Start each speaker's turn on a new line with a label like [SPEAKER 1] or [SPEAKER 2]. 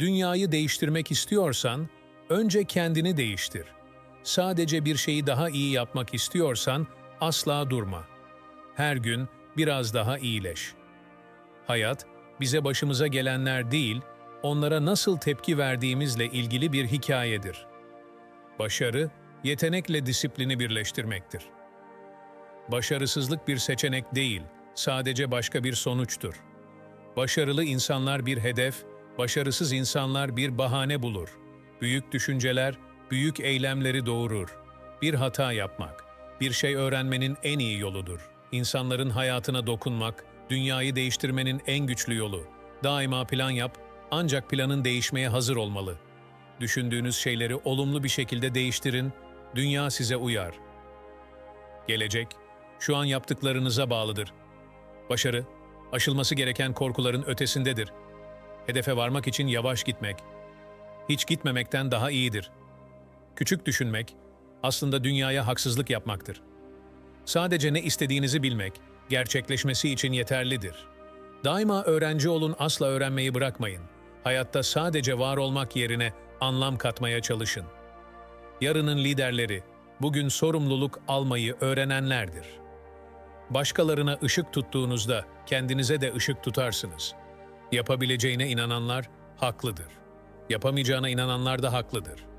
[SPEAKER 1] Dünyayı değiştirmek istiyorsan, önce kendini değiştir. Sadece bir şeyi daha iyi yapmak istiyorsan, asla durma. Her gün biraz daha iyileş. Hayat, bize başımıza gelenler değil, onlara nasıl tepki verdiğimizle ilgili bir hikayedir. Başarı, yetenekle disiplini birleştirmektir. Başarısızlık bir seçenek değil, sadece başka bir sonuçtur. Başarılı insanlar bir hedef, başarısız insanlar bir bahane bulur. Büyük düşünceler, büyük eylemleri doğurur. Bir hata yapmak, bir şey öğrenmenin en iyi yoludur. İnsanların hayatına dokunmak, dünyayı değiştirmenin en güçlü yolu. Daima plan yap, ancak planın değişmeye hazır olmalı. Düşündüğünüz şeyleri olumlu bir şekilde değiştirin, dünya size uyar. Gelecek, şu an yaptıklarınıza bağlıdır. Başarı, aşılması gereken korkuların ötesindedir. Hedefe varmak için yavaş gitmek, hiç gitmemekten daha iyidir. Küçük düşünmek, aslında dünyaya haksızlık yapmaktır. Sadece ne istediğinizi bilmek, gerçekleşmesi için yeterlidir. Daima öğrenci olun, asla öğrenmeyi bırakmayın. Hayatta sadece var olmak yerine anlam katmaya çalışın. Yarının liderleri, bugün sorumluluk almayı öğrenenlerdir. Başkalarına ışık tuttuğunuzda kendinize de ışık tutarsınız. Yapabileceğine inananlar haklıdır. Yapamayacağına inananlar da haklıdır.